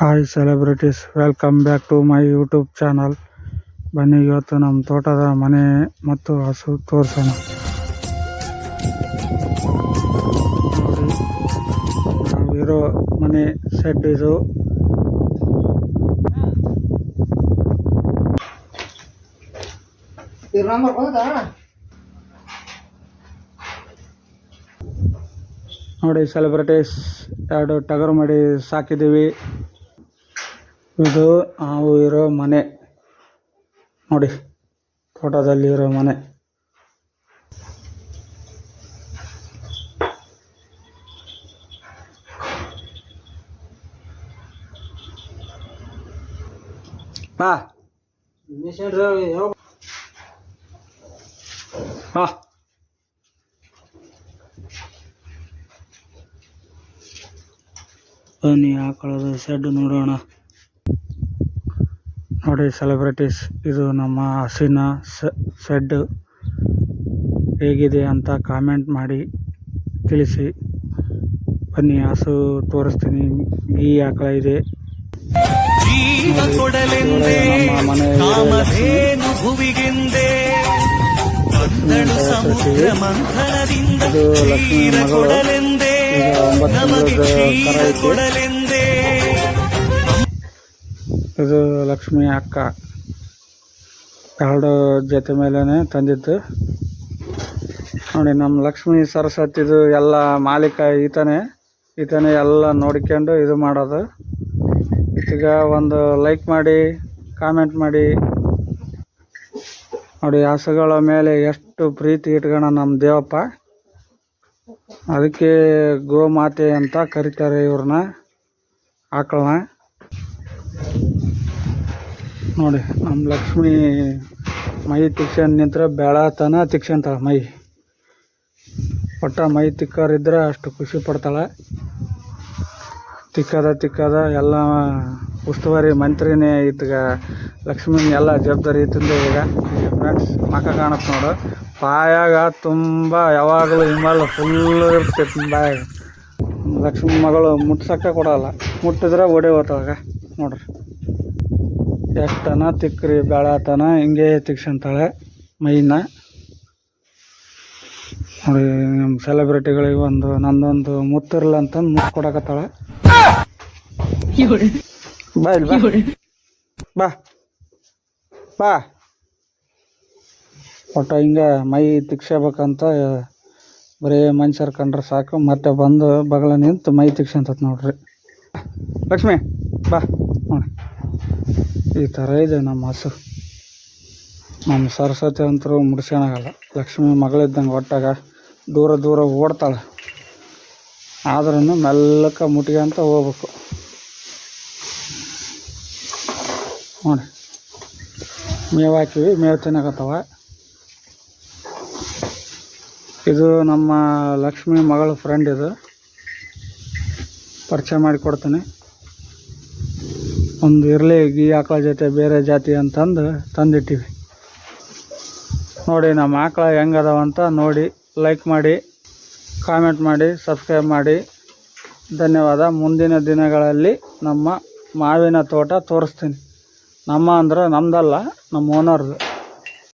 Hi celebrities welcome back to my YouTube channel ಬನ್ನಿ ಇವತ್ತು ನಮ್ಮ ತೋಟದ ಮನೆ ಮತ್ತು ಹಸು ತೋರಿಸೋಣ. ನಾವಿರೋ ಮನೆ ಸೆಡ್ ಇದು. ನೋಡಿ ಸೆಲೆಬ್ರಿಟೀಸ್ ಎರಡು ಟಗರು ಮಾಡಿ ಸಾಕಿದ್ದೀವಿ. ಇದು ನಾವು ಇರೋ ಮನೆ. ನೋಡಿ ತೋಟದಲ್ಲಿ ಇರೋ ಮನೆ. ಬಾ. ಬಾ. ಬನ್ನಿ ಆಕಳದ ಶೆಡ್ ನೋಡೋಣ. ನೋಡಿ ಸೆಲೆಬ್ರಿಟೀಸ್ ಇದು ನಮ್ಮ ಹಸಿನ ಶೆಡ್ ಹೇಗಿದೆ ಅಂತ ಕಾಮೆಂಟ್ ಮಾಡಿ ತಿಳಿಸಿ. ಬನ್ನಿ ಹಸು ತೋರಿಸ್ತೀನಿ. ಈ ಆಕಳ ಇದೆ. ಇದು. ಲಕ್ಷ್ಮಿ ಮಗಳು. ಒಂಬತ್ತು ಕರ ಐತಿ. ಇದು ಲಕ್ಷ್ಮಿ ಅಕ್ಕ. ಎರಡು ಜೊತೆ ಮೇಲೇ ತಂದಿದ್ದು. ನೋಡಿ, ನಮ್ಮ ಲಕ್ಷ್ಮಿ ಸರಸ್ವತಿದು ಎಲ್ಲ ಮಾಲೀಕ ಈತನೇ. ಈತನೇ ಎಲ್ಲ ನೋಡ್ಕೊಂಡು ಇದು ಮಾಡೋದು. ಈಗ ಒಂದು ಲೈಕ್ ಮಾಡಿ ಕಾಮೆಂಟ್ ಮಾಡಿ. ನೋಡಿ, ಹಸುಗಳ ಮೇಲೆ ಎಷ್ಟು ಪ್ರೀತಿ ಇಟ್ಕೋಣ ನಮ್ಮ ದೇವಪ್ಪ. ಅದಕ್ಕೆ ಗೋಮಾತೆ ಅಂತ ಕರೀತಾರೆ ಇವ್ರನ್ನ, ಆಕಳನ್ನ. ನೋಡಿ ನಮ್ಮ ಲಕ್ಷ್ಮಿ ಮೈ ತಿಕ್ಸ್ಕೊಂಡು ನಿಂತ್ರೆ ಬೆಳತನ ತಿಕ್ಸ್ಕೊಂತಾಳೆ ಮೈ. ಒಟ್ಟ ಮೈ ತಿಕ್ಕೋರಿದ್ರೆ ಅಷ್ಟು ಖುಷಿ ಪಡ್ತಾಳೆ. ತಿಕ್ಕದ ತಿಕ್ಕದ ಎಲ್ಲ ಉಸ್ತುವಾರಿ ಮಂತ್ರಿನೇ ಇತ್ಗ ಲಕ್ಷ್ಮೀನ ಎಲ್ಲ ಜವಾಬ್ದಾರಿ ಇತ್ತಿಂದ ಈಗ. ಫ್ರೆಂಡ್ಸ್ ಮಕ ಕಾಣುತ್ತೆ ನೋಡು. ಬಾಯಾಗ ತುಂಬ ಯಾವಾಗಲೂ ಹಿಮಾಲ ಫುಲ್ ಇರ್ತೈತಿ ಬಾಯಾಗ. ಲಕ್ಷ್ಮಿ ಮಗಳು ಮುಟ್ಸಕ್ಕೆ ಕೊಡೋಲ್ಲ. ಮುಟ್ಟಿದ್ರೆ ಓಡಿ ಹೋಗ್ತಾವಾಗ ನೋಡ್ರಿ. ಎಷ್ಟನ ತಿಕ್ಕ್ರಿ ಬೆಳತನ ಹಿಂಗೆ ತಿಕ್ಸಂತಾಳೆ ಮೈನ. ನೋಡಿ ನಮ್ಮ ಸೆಲೆಬ್ರಿಟಿಗಳಿಗೆ ಒಂದು, ನಂದೊಂದು ಮುತ್ತಿರಲ್ಲ ಅಂತಂದು ಮುತ್ತು ಕೊಡಕತ್ತಾಳೆ. ಬಾ ಇಲ್ಲಿ ಬಾ. ಬಾ. ಒಟ್ಟು ಹಿಂಗೆ ಮೈ ತಿಕ್ಸಬೇಕಂತ ಬರೀ ಮನುಷ್ಯರು ಕಂಡ್ರೆ ಸಾಕು. ಮತ್ತೆ ಬಂದು ಬಗಲ ನಿಂತು ಮೈ ತಿಕ್ಸಂತತ್ ನೋಡ್ರಿ. ಲಕ್ಷ್ಮಿ, ಬಾ. ನೋಡಿ. ಈ ಥರ ಇದೆ ನಮ್ಮ ಹಸು. ನಮ್ಮ ಸರಸ್ವತಿ ಅಂತರೂ ಮುಡ್ಸ್ಕೊಳಗಲ್ಲ ಲಕ್ಷ್ಮಿ ಮಗಳಿದ್ದಂಗೆ ಒಟ್ಟಾಗ ದೂರ ದೂರ ಓಡ್ತಾಳೆ. ಆದ್ರೂ ಮೆಲ್ಲಕ್ಕೆ ಮುಟ್ಕೊಂತ ಹೋಗ್ಬೇಕು. ನೋಡಿ. ಮೇವು ಹಾಕಿವಿ, ಮೇವು ತಿನ್ನಕತ್ತವ. ಇದು ನಮ್ಮ ಲಕ್ಷ್ಮಿ ಮಗಳ ಫ್ರೆಂಡ್ ಇದು. ಪರಿಚಯ ಮಾಡಿ ಕೊಡ್ತೀನಿ. ಒಂದು ಇರಲಿ ಈ ಆಕಳ ಜೊತೆ ಬೇರೆ ಜಾತಿ ಅಂತಂದು ತಂದಿಟ್ಟಿವಿ. ನೋಡಿ, ನಮ್ಮ ಆಕಳ ಹೆಂಗದಾವ ಅಂತ ನೋಡಿ ಲೈಕ್ ಮಾಡಿ ಕಾಮೆಂಟ್ ಮಾಡಿ ಸಬ್ಸ್ಕ್ರೈಬ್ ಮಾಡಿ. ಧನ್ಯವಾದ. ಮುಂದಿನ ದಿನಗಳಲ್ಲಿ ನಮ್ಮ ಮಾವಿನ ತೋಟ ತೋರಿಸ್ತೀನಿ. ನಮ್ಮ ಅಂದ್ರೆ ನಮ್ಮದಲ್ಲ ನಮ್ಮ ಓನರ್ದು